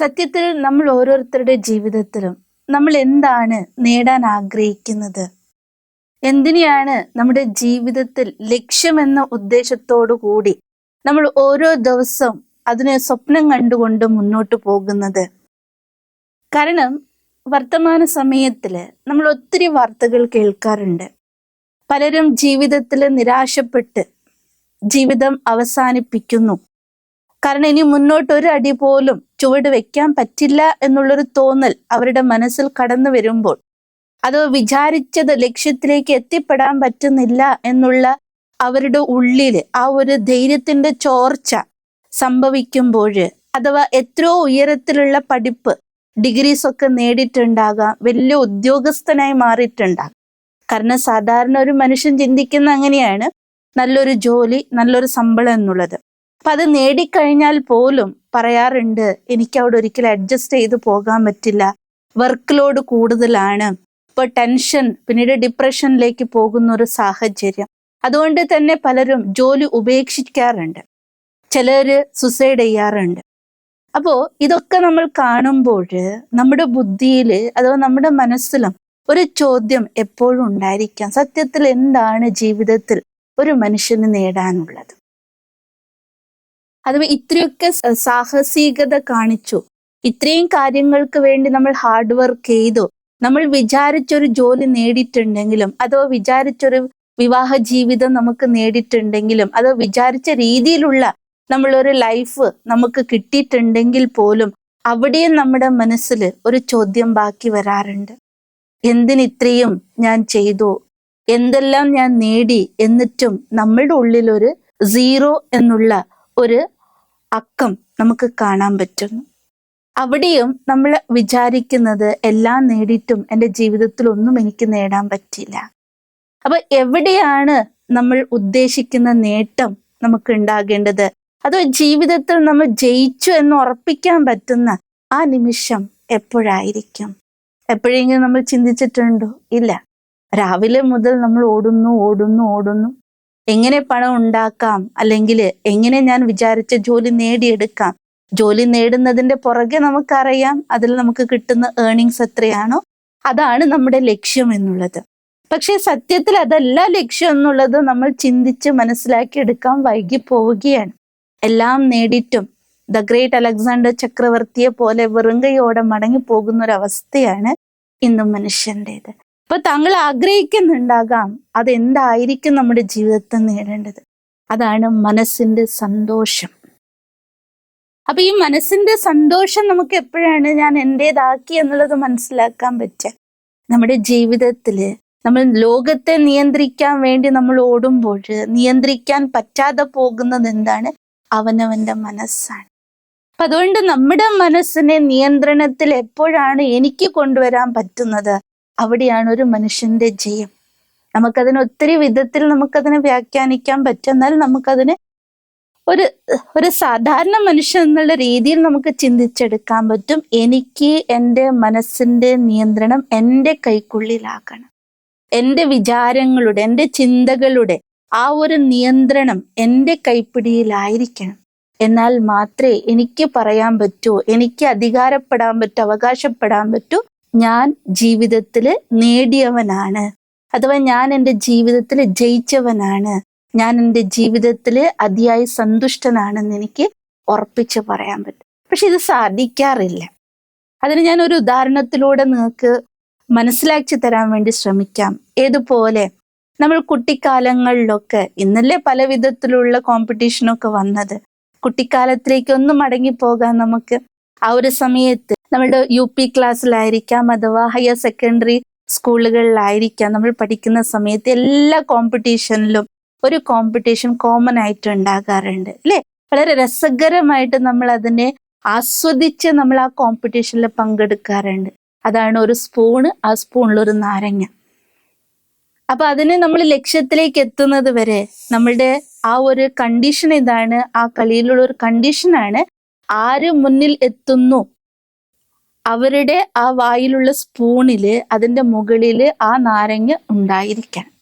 സത്യത്തിൽ നമ്മൾ ഓരോരുത്തരുടെ ജീവിതത്തിലും നമ്മൾ എന്താണ് നേടാൻ ആഗ്രഹിക്കുന്നത്? എന്തിനെയാണ് നമ്മുടെ ജീവിതത്തിൽ ലക്ഷ്യമെന്ന ഉദ്ദേശത്തോടു കൂടി നമ്മൾ ഓരോ ദിവസവും അതിനെ സ്വപ്നം കണ്ടുകൊണ്ട് മുന്നോട്ട് പോകുന്നത്? കാരണം വർത്തമാന സമയത്തിൽ നമ്മൾ ഒത്തിരി വാർത്തകൾ കേൾക്കാറുണ്ട്. പലരും ജീവിതത്തിൽ നിരാശപ്പെട്ട് ജീവിതം അവസാനിപ്പിക്കുന്നു. കാരണം ഇനി മുന്നോട്ട് ഒരു അടി പോലും ചുവട് വെക്കാൻ പറ്റില്ല എന്നുള്ളൊരു തോന്നൽ അവരുടെ മനസ്സിൽ കടന്നു വരുമ്പോൾ. അത് വിചാരിച്ചത് ലക്ഷ്യത്തിലേക്ക് എത്തിപ്പെടാൻ പറ്റുന്നില്ല എന്നുള്ള അവരുടെ ഉള്ളിൽ ആ ഒരു ധൈര്യത്തിന്റെ ചോർച്ച സംഭവിക്കുമ്പോൾ അഥവാ എത്രയോ ഉയരത്തിലുള്ള പഠിപ്പ് ഡിഗ്രീസ് ഒക്കെ നേടിയിട്ടുണ്ടാകാം വലിയ ഉദ്യോഗസ്ഥനായി മാറിയിട്ടുണ്ടാകാം. കാരണം സാധാരണ ഒരു മനുഷ്യൻ ചിന്തിക്കുന്ന അങ്ങനെയാണ് നല്ലൊരു ജോലി നല്ലൊരു ശമ്പളം എന്നുള്ളത്. അപ്പൊ അത് നേടിക്കഴിഞ്ഞാൽ പോലും പറയാറുണ്ട് എനിക്ക് അവിടെ ഒരിക്കലും അഡ്ജസ്റ്റ് ചെയ്ത് പോകാൻ പറ്റില്ല. വർക്ക് ലോഡ് കൂടുതലാണ്. ഇപ്പൊ ടെൻഷൻ പിന്നീട് ഡിപ്രഷനിലേക്ക് പോകുന്ന ഒരു സാഹചര്യം. അതുകൊണ്ട് തന്നെ പലരും ജോലി ഉപേക്ഷിക്കാറുണ്ട്. ചിലര് സുസൈഡ് ചെയ്യാറുണ്ട്. അപ്പോ ഇതൊക്കെ നമ്മൾ കാണുമ്പോൾ നമ്മുടെ ബുദ്ധിയിൽ അഥവാ നമ്മുടെ മനസ്സിലും ഒരു ചോദ്യം എപ്പോഴും ഉണ്ടായിരിക്കാം. സത്യത്തിൽ എന്താണ് ജീവിതത്തിൽ ഒരു മനുഷ്യന് നേടാനുള്ളത്? അഥവാ ഇത്രയൊക്കെ സാഹസികത കാണിച്ചു. ഇത്രയും കാര്യങ്ങൾക്ക് വേണ്ടി നമ്മൾ ഹാർഡ് വർക്ക് ചെയ്തു. നമ്മൾ വിചാരിച്ചൊരു ജോലി നേടിയിട്ടുണ്ടെങ്കിലും അതോ വിചാരിച്ചൊരു വിവാഹ ജീവിതം നമുക്ക് നേടിയിട്ടുണ്ടെങ്കിലും അതോ വിചാരിച്ച രീതിയിലുള്ള നമ്മളൊരു ലൈഫ് നമുക്ക് കിട്ടിയിട്ടുണ്ടെങ്കിൽ പോലും അവിടെയും നമ്മുടെ മനസ്സിൽ ഒരു ചോദ്യം ബാക്കി വരാറുണ്ട്. എന്തിനിത്രയും ഞാൻ ചെയ്തു? എന്തെല്ലാം ഞാൻ നേടി? എന്നിട്ടും നമ്മളുടെ ഉള്ളിൽ ഒരു സീറോ എന്നുള്ള ഒരു അക്കം നമുക്ക് കാണാൻ പറ്റുന്നു. അവിടെയും നമ്മൾ വിചാരിക്കുന്നത് എല്ലാം നേടിയിട്ടും എന്റെ ജീവിതത്തിൽ ഒന്നും എനിക്ക് നേടാൻ പറ്റില്ല അപ്പൊ എവിടെയാണ് നമ്മൾ ഉദ്ദേശിക്കുന്ന നേട്ടം നമുക്ക് ഉണ്ടാകേണ്ടത്? അത് ജീവിതത്തിൽ നമ്മൾ ജയിച്ചു എന്ന് ഉറപ്പിക്കാൻ പറ്റുന്ന ആ നിമിഷം എപ്പോഴായിരിക്കും? എപ്പോഴെങ്കിലും നമ്മൾ ചിന്തിച്ചിട്ടുണ്ടോ? ഇല്ല. രാവിലെ മുതൽ നമ്മൾ ഓടുന്നു ഓടുന്നു ഓടുന്നു. എങ്ങനെ പണം ഉണ്ടാക്കാം? അല്ലെങ്കിൽ എങ്ങനെ ഞാൻ വിചാരിച്ച ജോലി നേടിയെടുക്കാം? ജോലി നേടുന്നതിന്റെ പുറകെ നമുക്കറിയാം അതിൽ നമുക്ക് കിട്ടുന്ന ഏർണിങ്സ് എത്രയാണോ. അതാണ് നമ്മുടെ ലക്ഷ്യം എന്നുള്ളത്. പക്ഷെ സത്യത്തിൽ അതല്ല ലക്ഷ്യം എന്നുള്ളത് നമ്മൾ ചിന്തിച്ച് മനസ്സിലാക്കിയെടുക്കാൻ വൈകി പോവുകയാണ്. എല്ലാം നേടിയിട്ടും ദ ഗ്രേറ്റ് അലക്സാണ്ടർ ചക്രവർത്തിയെ പോലെ വെറുങ്കയോടെ മടങ്ങി പോകുന്ന ഒരു അവസ്ഥയാണ് ഇന്നും മനുഷ്യന്റെത് അപ്പൊ താങ്കൾ ആഗ്രഹിക്കുന്നുണ്ടാകാം അതെന്തായിരിക്കും നമ്മുടെ ജീവിതത്തിൽ നേടേണ്ടത്. അതാണ് മനസ്സിന്റെ സന്തോഷം. അപ്പൊ ഈ മനസ്സിന്റെ സന്തോഷം നമുക്ക് എപ്പോഴാണ് ഞാൻ എന്റെതാക്കി എന്നുള്ളത് മനസ്സിലാക്കാൻ പറ്റുക? നമ്മുടെ ജീവിതത്തിൽ നമ്മൾ ലോകത്തെ നിയന്ത്രിക്കാൻ വേണ്ടി നമ്മൾ ഓടുമ്പോൾ നിയന്ത്രിക്കാൻ പറ്റാതെ പോകുന്നത് എന്താണ്? അവനവന്റെ മനസ്സാണ്. അപ്പൊ അതുകൊണ്ട് നമ്മുടെ മനസ്സിനെ നിയന്ത്രണത്തിൽ എപ്പോഴാണ് എനിക്ക് കൊണ്ടുവരാൻ പറ്റുന്നത്? അവിടെയാണ് ഒരു മനുഷ്യന്റെ ജയം. നമുക്കതിന് ഒത്തിരി വിധത്തിൽ നമുക്കതിനെ വ്യാഖ്യാനിക്കാൻ പറ്റും. എന്നാൽ നമുക്കതിനെ ഒരു ഒരു സാധാരണ മനുഷ്യൻ എന്നുള്ള രീതിയിൽ നമുക്ക് ചിന്തിച്ചെടുക്കാൻ പറ്റും. എനിക്ക് എന്റെ മനസ്സിന്റെ നിയന്ത്രണം എന്റെ കൈക്കുള്ളിലാക്കണം എന്റെ വിചാരങ്ങളുടെ എന്റെ ചിന്തകളുടെ ആ ഒരു നിയന്ത്രണം എന്റെ കൈപ്പിടിയിലായിരിക്കണം. എന്നാൽ മാത്രമേ എനിക്ക് പറയാൻ പറ്റൂ എനിക്ക് അധികാരപ്പെടാൻ പറ്റൂ അവകാശപ്പെടാൻ പറ്റൂ ഞാൻ ജീവിതത്തിൽ നേടിയവനാണ്. അഥവാ ഞാൻ എന്റെ ജീവിതത്തിൽ ജയിച്ചവനാണ്. ഞാൻ എന്റെ ജീവിതത്തിൽ അതിയായി സന്തുഷ്ടനാണെന്ന് എനിക്ക് ഉറപ്പിച്ച് പറയാൻ പറ്റും. പക്ഷെ ഇത് സാധിക്കാറില്ല. അതിന് ഞാൻ ഒരു ഉദാഹരണത്തിലൂടെ നിങ്ങൾക്ക് മനസ്സിലാക്കി തരാൻ വേണ്ടി ശ്രമിക്കാം. ഏതുപോലെ നമ്മൾ കുട്ടിക്കാലങ്ങളിലൊക്കെ ഇന്നല്ലേ പല വിധത്തിലുള്ള കോമ്പറ്റീഷനൊക്കെ വന്നത്. കുട്ടിക്കാലത്തിലേക്ക് ഒന്ന് മടങ്ങി പോകാൻ നമുക്ക് ആ ഒരു സമയത്ത് നമ്മുടെ യു പി ക്ലാസ്സിലായിരിക്കാം അഥവാ ഹയർ സെക്കൻഡറി സ്കൂളുകളിലായിരിക്കാം നമ്മൾ പഠിക്കുന്ന സമയത്ത് എല്ലാ കോമ്പറ്റീഷനിലും ഒരു കോമ്പറ്റീഷൻ കോമൺ ആയിട്ട് ഉണ്ടാകാറുണ്ട് അല്ലെ? വളരെ രസകരമായിട്ട് നമ്മൾ അതിനെ ആസ്വദിച്ച് നമ്മൾ ആ കോമ്പറ്റീഷനിൽ പങ്കെടുക്കാറുണ്ട്. അതാണ് ഒരു സ്പൂണ് ആ സ്പൂണിൽ ഒരു നാരങ്ങ. അപ്പൊ അതിന് നമ്മൾ ലക്ഷ്യത്തിലേക്ക് എത്തുന്നത് വരെ നമ്മളുടെ ആ ഒരു കണ്ടീഷൻ ഇതാണ് ആ കളിയിലുള്ള ഒരു കണ്ടീഷനാണ് ആര് മുന്നിൽ എത്തുന്നു അവരുടെ ആ വായിലുള്ള സ്പൂണിൽ അതിന്റെ മുകളിൽ ആ നാരങ്ങ ഉണ്ടായിരിക്കണം.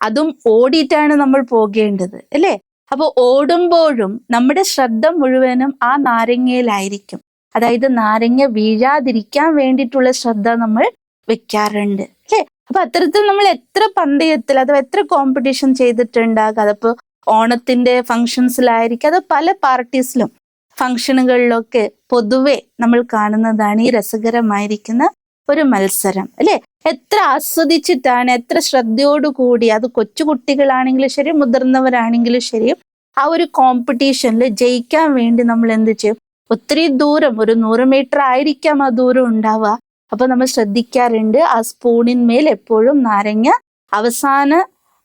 അതും ഓടിയിട്ടാണ് നമ്മൾ പോകേണ്ടത് അല്ലേ? അപ്പൊ ഓടുമ്പോഴും നമ്മുടെ ശ്രദ്ധ മുഴുവനും ആ നാരങ്ങയിലായിരിക്കും. അതായത് നാരങ്ങ വീഴാതിരിക്കാൻ വേണ്ടിയിട്ടുള്ള ശ്രദ്ധ നമ്മൾ വെക്കാറുണ്ട് അല്ലേ? അപ്പൊ അത്തരത്തിൽ നമ്മൾ എത്ര പന്തയത്തിൽ അഥവാ എത്ര കോമ്പറ്റീഷൻ ചെയ്തിട്ടുണ്ടാകും? അതപ്പോ ഓണത്തിന്റെ ഫങ്ഷൻസിലായിരിക്കും അത് പല പാർട്ടീസിലും ഫങ്ഷനുകളിലൊക്കെ പൊതുവെ നമ്മൾ കാണുന്നതാണ് ഈ രസകരമായിരിക്കുന്ന ഒരു മത്സരം അല്ലെ? എത്ര ആസ്വദിച്ചിട്ടാണ് എത്ര ശ്രദ്ധയോടുകൂടി അത് കൊച്ചുകുട്ടികളാണെങ്കിലും ശരി മുതിർന്നവരാണെങ്കിലും ശരി ആ ഒരു കോമ്പറ്റീഷനിൽ ജയിക്കാൻ വേണ്ടി നമ്മൾ എന്ത് ചെയ്യും? ഒത്തിരി ദൂരം ഒരു നൂറ് മീറ്റർ ആയിരിക്കാം ആ ദൂരം ഉണ്ടാവുക. അപ്പൊ നമ്മൾ ശ്രദ്ധിക്കാറുണ്ട് ആ സ്പൂണിന്മേൽ എപ്പോഴും നാരങ്ങ അവസാന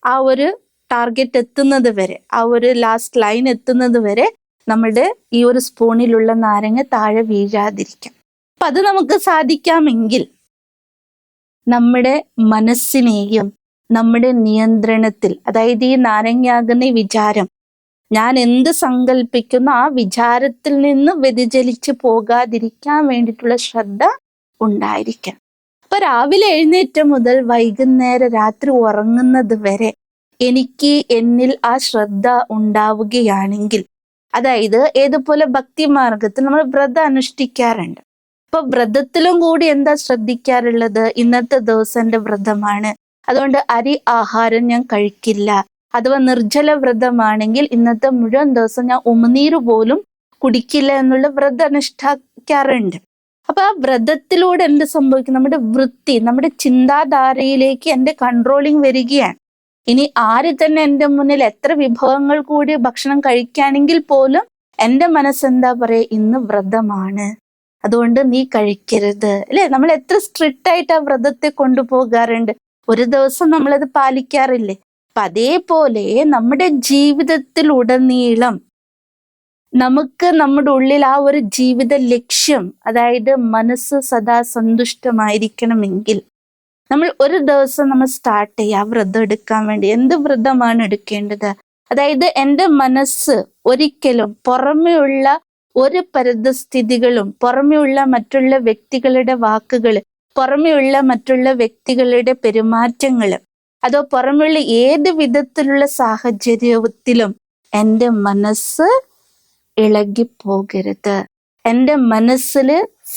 ആ ഒരു ടാർഗറ്റ് എത്തുന്നത് വരെ ആ ഒരു ലാസ്റ്റ് ലൈൻ എത്തുന്നത് വരെ നമ്മുടെ ഈ ഒരു സ്പൂണിലുള്ള നാരങ്ങ താഴെ വീഴാതിരിക്കാം. അപ്പൊ അത് നമുക്ക് സാധിക്കാമെങ്കിൽ നമ്മുടെ മനസ്സിനെയും നമ്മുടെ നിയന്ത്രണത്തിൽ അതായത് ഈ നാരങ്ങയാകുന്ന വിചാരം ഞാൻ എന്ത് സങ്കല്പിക്കുന്നു ആ വിചാരത്തിൽ നിന്ന് വ്യതിചലിച്ച് പോകാതിരിക്കാൻ വേണ്ടിയിട്ടുള്ള ശ്രദ്ധ ഉണ്ടായിരിക്കണം. അപ്പൊ രാവിലെ എഴുന്നേറ്റ മുതൽ വൈകുന്നേരം രാത്രി ഉറങ്ങുന്നത് വരെ എനിക്ക് എന്നിൽ ആ ശ്രദ്ധ ഉണ്ടാവുകയാണെങ്കിൽ അതായത് ഏതുപോലെ ഭക്തി മാർഗത്തിൽ നമ്മൾ വ്രതം അനുഷ്ഠിക്കാറുണ്ട്. അപ്പൊ വ്രതത്തിലും കൂടി എന്താ ശ്രദ്ധിക്കാറുള്ളത്? ഇന്നത്തെ ദിവസന്റെ വ്രതമാണ്. അതുകൊണ്ട് അരി ആഹാരം ഞാൻ കഴിക്കില്ല. അഥവാ നിർജല വ്രതമാണെങ്കിൽ ഇന്നത്തെ മുഴുവൻ ദിവസം ഞാൻ ഉമനീര് പോലും കുടിക്കില്ല എന്നുള്ള വ്രതം അനുഷ്ഠിക്കാറുണ്ട്. അപ്പൊ ആ വ്രതത്തിലൂടെ എന്ത് സംഭവിക്കും? നമ്മുടെ വൃത്തി നമ്മുടെ ചിന്താധാരയിലേക്ക് എന്റെ കൺട്രോളിങ് വരികയാണ്. ഇനി ആര് തന്നെ എന്റെ മുന്നിൽ എത്ര വിഭവങ്ങൾ കൂടി ഭക്ഷണം കഴിക്കുകയാണെങ്കിൽ പോലും എന്റെ മനസ്സെന്താ പറയുക ഇന്ന് വ്രതമാണ്. അതുകൊണ്ട് നീ കഴിക്കരുത്. അല്ലെ? നമ്മൾ എത്ര സ്ട്രിക്റ്റ് ആയിട്ട് ആ വ്രതത്തെ കൊണ്ടുപോകാറുണ്ട്. ഒരു ദിവസം നമ്മളത് പാലിക്കാറില്ലേ? അപ്പൊ അതേപോലെ നമ്മുടെ ജീവിതത്തിൽ ഉടനീളം നമുക്ക് നമ്മുടെ ഉള്ളിൽ ആ ഒരു ജീവിത ലക്ഷ്യം അതായത് മനസ്സ് സദാ സന്തുഷ്ടമായിരിക്കണമെങ്കിൽ നമ്മൾ ഒരു ദിവസം നമ്മൾ സ്റ്റാർട്ട് ചെയ്യുക വ്രതം എടുക്കാൻ വേണ്ടി. എന്ത് വ്രതമാണ് എടുക്കേണ്ടത്? അതായത് എന്റെ മനസ്സ് ഒരിക്കലും പുറമെയുള്ള ഒരു പരിതസ്ഥിതികളും പുറമെയുള്ള മറ്റുള്ള വ്യക്തികളുടെ വാക്കുകൾ പുറമെയുള്ള മറ്റുള്ള വ്യക്തികളുടെ പെരുമാറ്റങ്ങൾ അതോ പുറമെയുള്ള ഏത് വിധത്തിലുള്ള സാഹചര്യത്തിലും എന്റെ മനസ്സ് ഇളകിപ്പോകരുത്. എന്റെ മനസ്സിൽ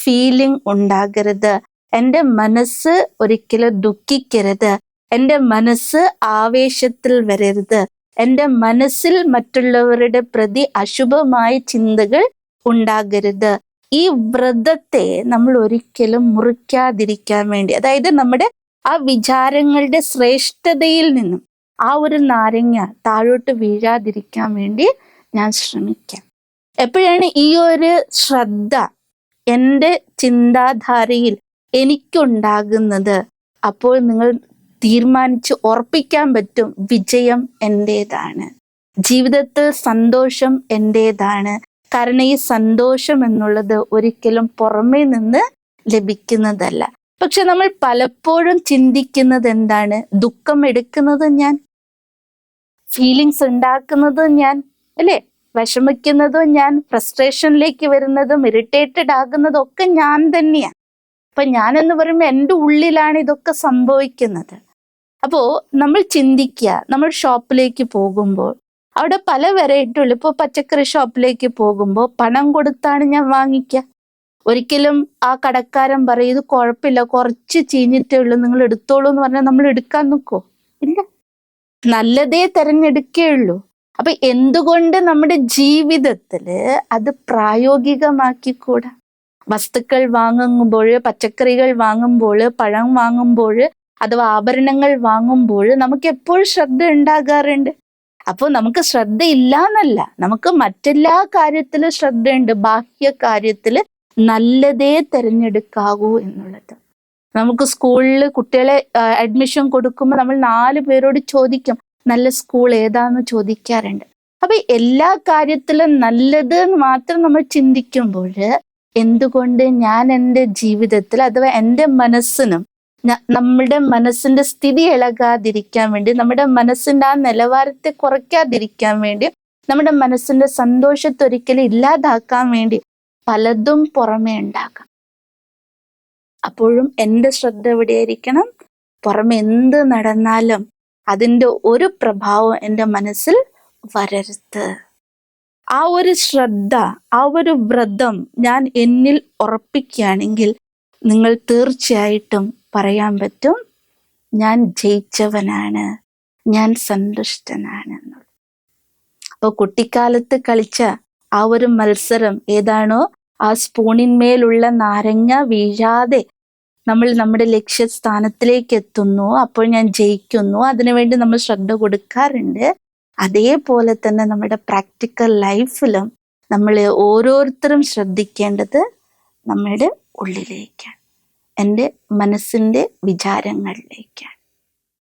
ഫീലിംഗ് ഉണ്ടാകരുത്. എന്റെ മനസ്സ് ഒരിക്കലും ദുഃഖിക്കരുത്. എന്റെ മനസ്സ് ആവേശത്തിൽ വരരുത്. എന്റെ മനസ്സിൽ മറ്റുള്ളവരുടെ പ്രതി അശുഭമായ ചിന്തകൾ ഉണ്ടാകരുത്. ഈ വ്രതത്തെ നമ്മൾ ഒരിക്കലും മുറിക്കാതിരിക്കാൻ വേണ്ടി അതായത് നമ്മുടെ ആ വിചാരങ്ങളുടെ ശ്രേഷ്ഠതയിൽ നിന്നും ആ ഒരു നാരങ്ങ താഴോട്ട് വീഴാതിരിക്കാൻ വേണ്ടി ഞാൻ ശ്രമിക്കാം. എപ്പോഴാണ് ഈ ഒരു ശ്രദ്ധ എന്റെ ചിന്താധാരയിൽ എനിക്കുണ്ടാകുന്നത്. അപ്പോൾ നിങ്ങൾ തീരുമാനിച്ച് ഉറപ്പിക്കാൻ പറ്റും വിജയം എന്റേതാണ് ജീവിതത്തിൽ സന്തോഷം എന്റേതാണ് കാരണം ഈ സന്തോഷം എന്നുള്ളത് ഒരിക്കലും പുറമേ നിന്ന് ലഭിക്കുന്നതല്ല. പക്ഷെ നമ്മൾ പലപ്പോഴും ചിന്തിക്കുന്നത് എന്താണ്? ദുഃഖം എടുക്കുന്നത് ഞാൻ. ഫീലിങ്സ് ഉണ്ടാക്കുന്നത് ഞാൻ. അല്ലേ? വിഷമിക്കുന്നതും ഞാൻ. ഫ്രസ്ട്രേഷനിലേക്ക് വരുന്നതും ഇറിറ്റേറ്റഡ് ആകുന്നതും ഒക്കെ ഞാൻ തന്നെയാണ് അപ്പൊ എന്ന് പറയുമ്പോൾ എന്റെ ഉള്ളിലാണ് ഇതൊക്കെ സംഭവിക്കുന്നത്. അപ്പോ നമ്മൾ ചിന്തിക്കുക നമ്മൾ ഷോപ്പിലേക്ക് പോകുമ്പോൾ അവിടെ പല വെറൈറ്റി ഉള്ളു ഇപ്പോൾ പച്ചക്കറി ഷോപ്പിലേക്ക് പോകുമ്പോൾ പണം കൊടുത്താണ് ഞാൻ വാങ്ങിക്കുക. ഒരിക്കലും ആ കടക്കാരൻ പറയും ഇത് കുഴപ്പമില്ല കുറച്ച് ചീഞ്ഞിട്ടേ ഉള്ളൂ നിങ്ങൾ എടുത്തോളൂ എന്ന് പറഞ്ഞാൽ നമ്മൾ എടുക്കാൻ നിൽക്കോ ഇല്ല. നല്ലതേ തെരഞ്ഞെടുക്കുകയുള്ളൂ അപ്പൊ എന്തുകൊണ്ട് നമ്മുടെ ജീവിതത്തിൽ അത് പ്രായോഗികമാക്കിക്കൂടാ? വസ്തുക്കൾ വാങ്ങുമ്പോൾ പച്ചക്കറികൾ വാങ്ങുമ്പോൾ പഴം വാങ്ങുമ്പോൾ അഥവാ ആഭരണങ്ങൾ വാങ്ങുമ്പോൾ നമുക്ക് എപ്പോഴും ശ്രദ്ധ ഉണ്ടാകാറുണ്ട്? അപ്പോൾ നമുക്ക് ശ്രദ്ധ ഇല്ല എന്നല്ല നമുക്ക് മറ്റെല്ലാ കാര്യത്തിലും ശ്രദ്ധയുണ്ട്. ബാഹ്യ കാര്യത്തിൽ നല്ലതേ തിരഞ്ഞെടുക്കാവൂ എന്നുള്ളത്. നമുക്ക് സ്കൂളിൽ കുട്ടികളെ അഡ്മിഷൻ കൊടുക്കുമ്പോൾ നമ്മൾ നാല് പേരോട് ചോദിക്കും നല്ല സ്കൂൾ ഏതാന്ന്? ചോദിക്കാറുണ്ട്. അപ്പൊ എല്ലാ കാര്യത്തിലും നല്ലത് മാത്രം നമ്മൾ ചിന്തിക്കുമ്പോൾ എന്തുകൊണ്ട് ഞാൻ എന്റെ ജീവിതത്തിൽ അഥവാ എന്റെ മനസ്സിനും നമ്മുടെ മനസ്സിന്റെ സ്ഥിതി ഇളകാതിരിക്കാൻ വേണ്ടി നമ്മുടെ മനസ്സിന്റെ ആ നിലവാരത്തെ കുറയ്ക്കാതിരിക്കാൻ വേണ്ടി നമ്മുടെ മനസ്സിന്റെ സന്തോഷത്തെ ഒരിക്കലും ഇല്ലാതാക്കാൻ വേണ്ടി പലതും പുറമേ ഉണ്ടാക്കാം. അപ്പോഴും എന്റെ ശ്രദ്ധ എവിടെയായിരിക്കണം? പുറമെ എന്ത് നടന്നാലും അതിന്റെ ഒരു പ്രഭാവം എന്റെ മനസ്സിൽ വരരുത്. ആ ഒരു ശ്രദ്ധ ആ ഒരു വ്രതം ഞാൻ എന്നിൽ ഉറപ്പിക്കുകയാണെങ്കിൽ നിങ്ങൾ തീർച്ചയായിട്ടും പറയാൻ പറ്റും ഞാൻ ജയിച്ചവനാണ് ഞാൻ സന്തുഷ്ടനാണ് എന്നുള്ളത്. അപ്പോൾ കുട്ടിക്കാലത്ത് കളിച്ച ആ ഒരു മത്സരം ഏതാണോ ആ സ്പൂണിന്മേലുള്ള നാരങ്ങ വീഴാതെ നമ്മൾ നമ്മുടെ ലക്ഷ്യസ്ഥാനത്തിലേക്ക് എത്തുന്നു അപ്പോൾ ഞാൻ ജയിക്കുന്നു അതിനുവേണ്ടി നമ്മൾ ശ്രദ്ധ കൊടുക്കാറുണ്ട്. അതേപോലെ തന്നെ നമ്മുടെ പ്രാക്ടിക്കൽ ലൈഫിലും നമ്മൾ ഓരോരുത്തരും ശ്രദ്ധിക്കേണ്ടത് നമ്മളുടെ ഉള്ളിലേക്കാണ്. എന്റെ മനസ്സിന്റെ വിചാരങ്ങളിലേക്കാണ്.